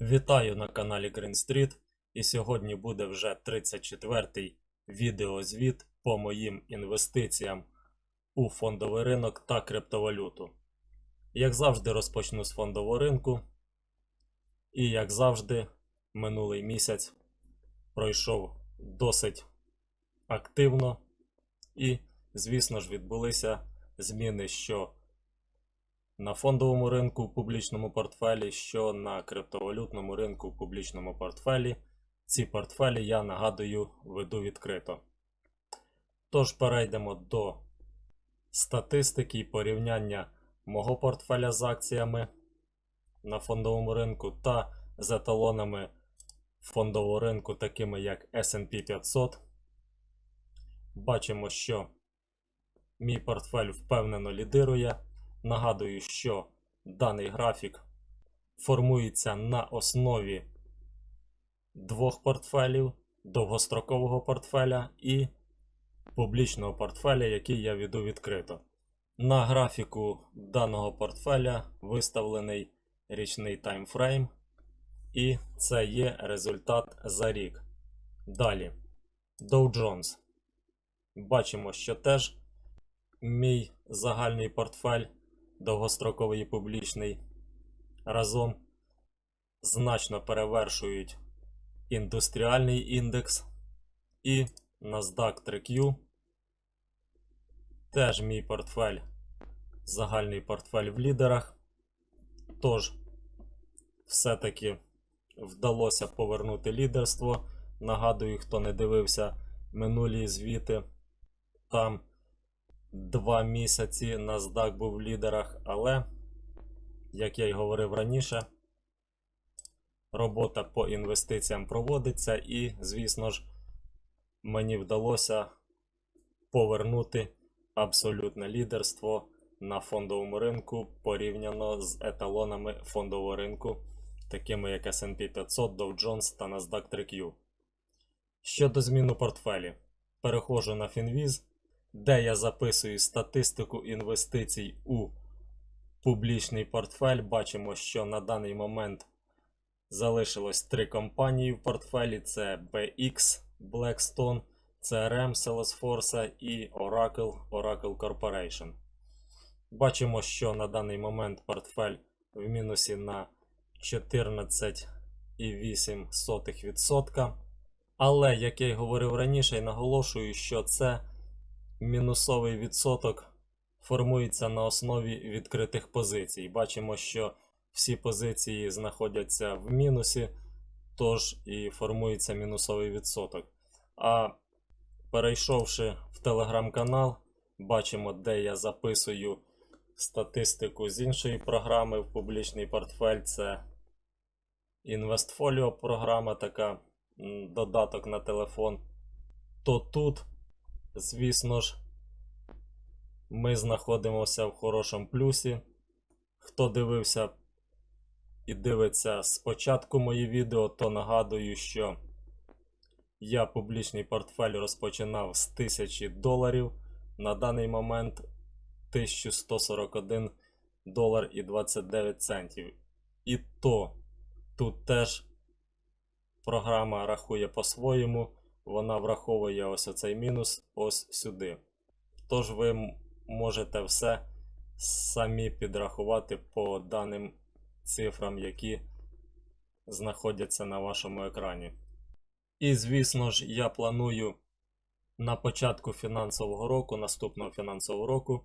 Вітаю на каналі Green Street і сьогодні буде вже 34-й відеозвіт по моїм інвестиціям у фондовий ринок та криптовалюту. Як завжди, розпочну з фондового ринку. І як завжди, минулий місяць пройшов досить активно. І, звісно ж, відбулися зміни, що на фондовому ринку в публічному портфелі, що на криптовалютному ринку в публічному портфелі. Ці портфелі я нагадую веду відкрито. Тож перейдемо до статистики і порівняння мого портфеля з акціями на фондовому ринку та з еталонами фондового ринку, такими як SP 500. Бачимо, що мій портфель впевнено лідирує. Нагадую, що даний графік формується на основі двох портфелів: довгострокового портфеля і публічного портфеля, який я веду відкрито. На графіку даного портфеля виставлений річний таймфрейм, і це є результат за рік. Далі, Dow Jones. Бачимо, що теж мій загальний портфель довгостроковий і публічний разом значно перевершують індустріальний індекс і NASDAQ 3Q. Теж мій портфель, загальний портфель в лідерах. Тож, все-таки вдалося повернути лідерство. Нагадую, хто не дивився минулі звіти. Там два місяці NASDAQ був в лідерах, але, як я й говорив раніше, робота по інвестиціям проводиться, і, звісно ж, мені вдалося повернути абсолютне лідерство на фондовому ринку порівняно з еталонами фондового ринку, такими як SP 500, Dow Jones та NASDAQ 3Q. Щодо змін у портфелі, переходжу на Finviz, де я записую статистику інвестицій у публічний портфель. Бачимо, що на даний момент залишилось три компанії в портфелі: це BX, Blackstone, CRM Salesforce і Oracle Oracle Corporation. Бачимо, що на даний момент портфель в мінусі на 14,8%. Але, як я й говорив раніше, і наголошую, що це мінусовий відсоток формується на основі відкритих позицій. Бачимо, що всі позиції знаходяться в мінусі, тож і формується мінусовий відсоток. А перейшовши в телеграм-канал, бачимо, де я записую статистику з іншої програми в публічний портфель. Це Інвестфоліо програма, така додаток на телефон. То тут, звісно ж, ми знаходимося в хорошому плюсі. Хто дивився і дивиться спочатку мої відео, то нагадую, що я публічний портфель розпочинав з 1000 доларів. На даний момент 1141 долар і 29 центів. І то тут теж програма рахує по-своєму, вона враховує ось оцей мінус ось сюди. Тож ви можете все самі підрахувати по даним цифрам, які знаходяться на вашому екрані. І, звісно ж, я планую на початку фінансового року, наступного фінансового року.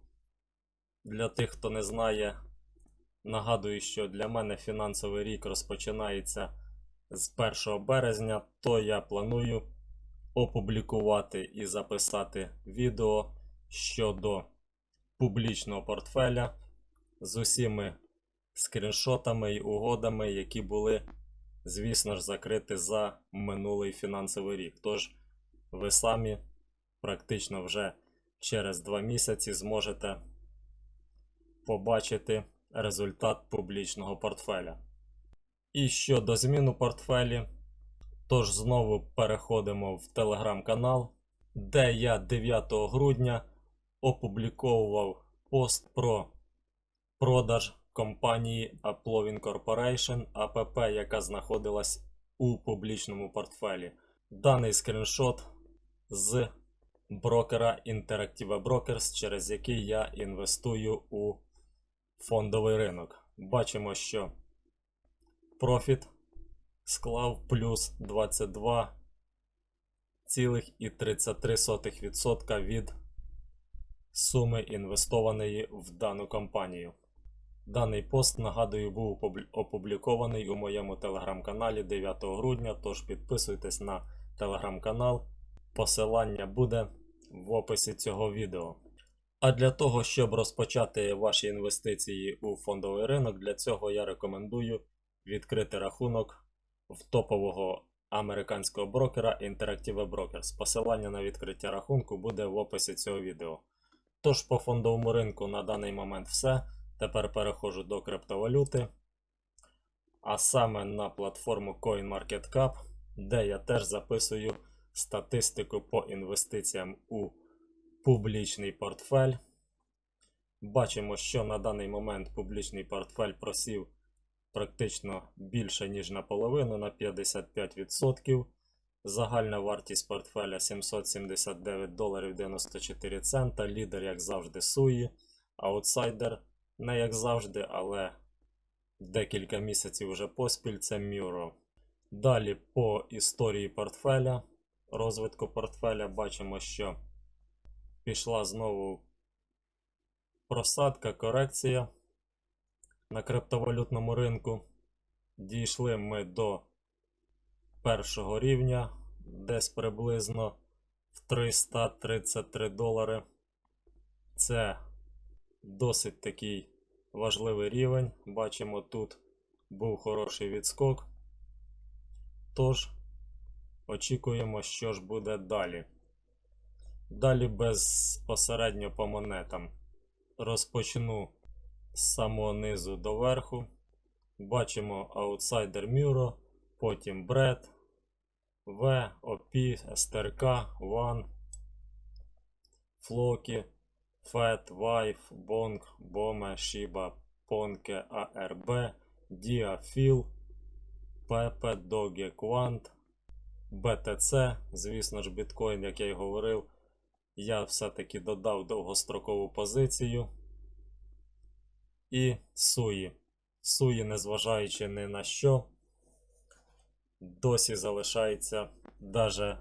Для тих, хто не знає, нагадую, що для мене фінансовий рік розпочинається з 1 березня, то я планую опублікувати і записати відео щодо публічного портфеля з усіми скріншотами і угодами, які були, звісно ж, закриті за минулий фінансовий рік. Тож ви самі практично вже через 2 місяці зможете побачити результат публічного портфеля. І щодо змін у портфелі, тож знову переходимо в телеграм-канал, де я 9 грудня опубліковував пост про продаж компанії Uploving Corporation АПП, яка знаходилась у публічному портфелі. Даний скріншот з брокера Interactive Brokers, через який я інвестую у фондовий ринок. Бачимо, що профіт склав плюс 22,33% від суми інвестованої в дану компанію. Даний пост, нагадую, був опублікований у моєму телеграм-каналі 9 грудня, тож підписуйтесь на телеграм-канал. Посилання буде в описі цього відео. А для того, щоб розпочати ваші інвестиції у фондовий ринок, для цього я рекомендую відкрити рахунок в топового американського брокера Interactive Brokers. Посилання на відкриття рахунку буде в описі цього відео. Тож по фондовому ринку на даний момент все. Тепер переходжу до криптовалюти, а саме на платформу CoinMarketCap, де я теж записую статистику по інвестиціям у публічний портфель. Бачимо, що на даний момент публічний портфель просів практично більше, ніж наполовину, на 55%. Загальна вартість портфеля 779 доларів 94 цента. Лідер, як завжди, Суї. Аутсайдер, не як завжди, але декілька місяців вже поспіль це Мюро. Далі по історії портфеля, розвитку портфеля, бачимо, що пішла знову просадка, корекція на криптовалютному ринку. Дійшли ми до першого рівня, десь приблизно в 333 долари. Це досить такий важливий рівень. Бачимо, тут був хороший відскок. Тож, очікуємо, що ж буде далі. Далі безпосередньо по монетам. Розпочну з самого низу до верху. Бачимо аутсайдер Мюро, потім Бред, В, ОП, СТРК, Ван, Флокі, Фет, Вайф, Бонг, Боме, Шіба, Понке, АРБ, Діафіл, Пепе, Доге, Квант, БТЦ, звісно ж, біткоін, як я й говорив, я все-таки додав довгострокову позицію. І Суї. Суї, незважаючи ні на що, досі залишається, даже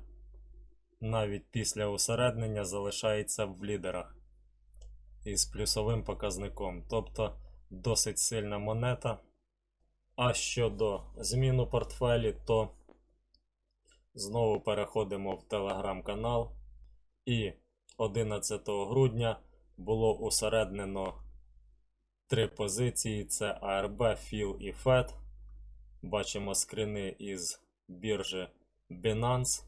навіть після усереднення, залишається в лідерах із плюсовим показником. Тобто досить сильна монета. А щодо зміну портфелі, то знову переходимо в телеграм-канал. І 11 грудня було усереднено три позиції: це ARB, FIL і FED. Бачимо скрини із біржі Binance.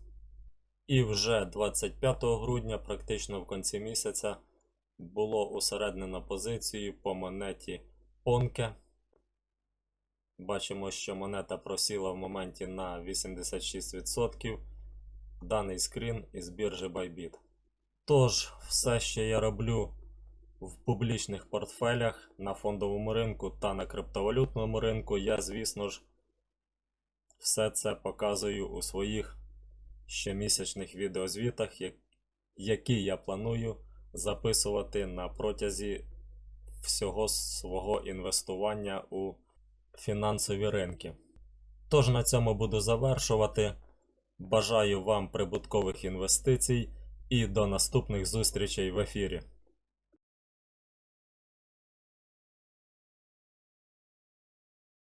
І вже 25 грудня, практично в кінці місяця, було усереднено позицію по монеті Понке. Бачимо, що монета просіла в моменті на 86%. Даний скрін із біржі Bybit. Тож, все, що я роблю в публічних портфелях на фондовому ринку та на криптовалютному ринку, я, звісно ж, все це показую у своїх щомісячних відеозвітах, які я планую записувати на протязі всього свого інвестування у фінансові ринки. Тож на цьому буду завершувати. Бажаю вам прибуткових інвестицій і до наступних зустрічей в ефірі.